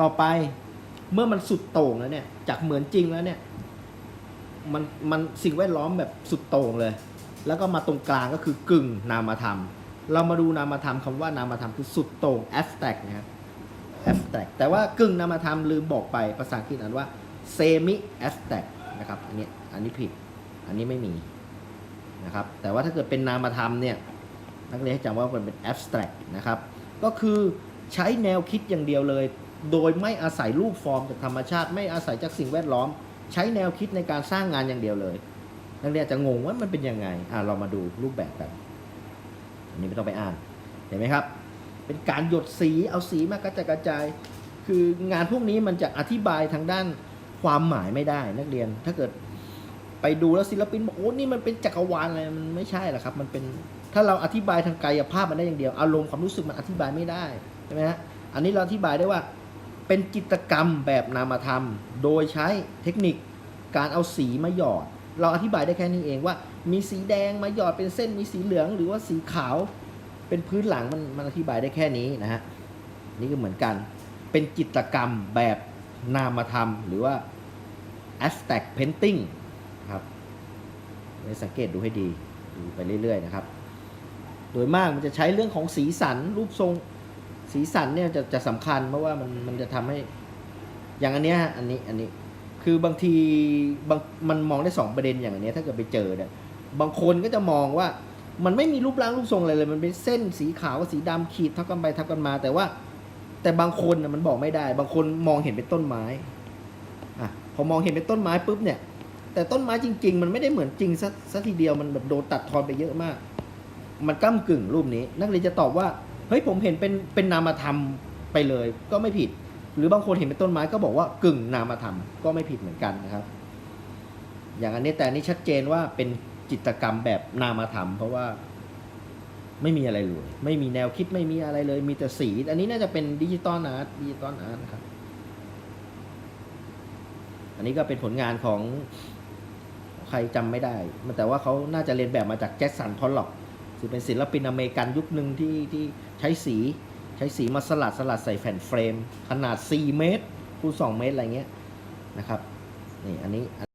ต่อไปเมื่อมันสุดโต่งแล้วเนี่ย จากเหมือนจริงแล้วเนี่ย มันมันสิ่งแวดล้อมแบบสุดโต่งเลย แล้วก็มาตรงกลางก็คือกึ่งนามธรรม เรามาดูนามธรรมคำว่านามธรรมคือสุดโต่ง abstract นะครับ abstract แต่ว่ากึ่งนามธรรมลืมบอกไปภาษาอังกฤษอ่านว่า semi abstract นะครับอันนี้อันนี้ผิดอันนี้ไม่มีนะครับ แต่ว่าถ้าเกิดเป็นนามธรรมเนี่ยนักเรียนให้จำว่ามันเป็น abstract นะครับ ก็คือใช้แนวคิดอย่างเดียวเลย โดยไม่อาศัยรูปฟอร์มจากธรรมชาติ ไม่อาศัยจากสิ่งแวดล้อม ใช้แนวคิดในการสร้างงานอย่างเดียวเลยนักเรียนจจะงงว่ามันเป็นยังไงอ่าเรามาดูรูปแบบกันอันนี้ไม่ต้องไปอ่านเห็นไหมครับ เป็นการหยดสีเอาสีมากระจายกระจาย คืองานพวกนี้มันจะอธิบายทางด้านความหมายไม่ได้นักเรียนถ้าเกิดไปดูแล้วศิลปินบอกโอ้นี่มันเป็นจักรวาลอะไรมันไม่ใช่หรอกครับ มันเป็นถ้าเราอธิบายทางกายภาพมันได้อย่างเดียว อารมณ์ความรู้สึกมันอธิบายไม่ได้ใช่ไหมฮะอันนี้เราอธิบายได้ว่า เป็นจิตรกรรมแบบนามธรรม โดยใช้เทคนิคการเอาสีมาหยอด เราอธิบายได้แค่นี้เองว่า มีสีแดงมาหยอดเป็นเส้นมีสีเหลืองหรือว่าสีขาว เป็นพื้นหลังมันมันอธิบายได้แค่นี้นะฮะนี่ก็เหมือนกัน เป็นจิตรกรรมแบบนามธรรม หรือว่า abstract painting ครับให้สังเกตดูให้ดีดูไปเรื่อยๆนะครับ โดยมากมันจะใช้เรื่องของสีสันรูปทรง สีสันเนี่ยจะจะสำคัญเพราะว่ามันมันจะทำให้ อย่างอันเนี้ยฮะอันนี้อันนี้คือบางทีบางมันมองได้สองประเด็นอย่างอันเนี้ยถ้าเกิดไปเจอเนี่ยบางคนก็จะมองว่ามันไม่มีรูปร่างรูปทรงอะไรเลย มันเป็นเส้นสีขาวกับสีดำขีดทับกันไปทับกันมา แต่ว่า แต่บางคนน่ะมันบอกไม่ได้ บางคนมองเห็นเป็นต้นไม้อะพอมองเห็นเป็นต้นไม้ปุ๊บเนี่ย แต่ต้นไม้จริง ๆ มันไม่ได้เหมือนจริงสัสัทีเดียวมันแบบโดนตัดทอนไปเยอะมาก มันก้ากึ่งรูปนี้ นักเรียนจะตอบว่า เฮ้ยผมเห็นเป็นเป็นนามธรรมไปเลยก็ไม่ผิด หรือบางคนเห็นเป็นต้นไม้ก็บอกว่ากึ่งนามธรรมก็ไม่ผิดเหมือนกันนะครับ อย่างอันนี้แต่อันนี้ชัดเจนว่าเป็นจิตกรรมแบบนามธรรม เพราะว่าไม่มีอะไรเลยไม่มีแนวคิดไม่มีอะไรเลย มีแต่สี อันนี้น่าจะเป็นดิจิตอลอาร์ตดิจิตอลอาร์ตนะครับ อันนี้ก็เป็นผลงานของใครจำไม่ได้ แต่ว่าเขาน่าจะเรียนแบบมาจากแจ็คสันพอลล็อก คือเป็นศิลปินอเมริกันยุคหนึ่งที่ที่ใช้สีใช้สีมาสลัดสลัดใส่แผ่นเฟรม ขนาด 4 เมตรคูณ2เมตร อะไรเงี้ยนะครับนี่อันนี้อัน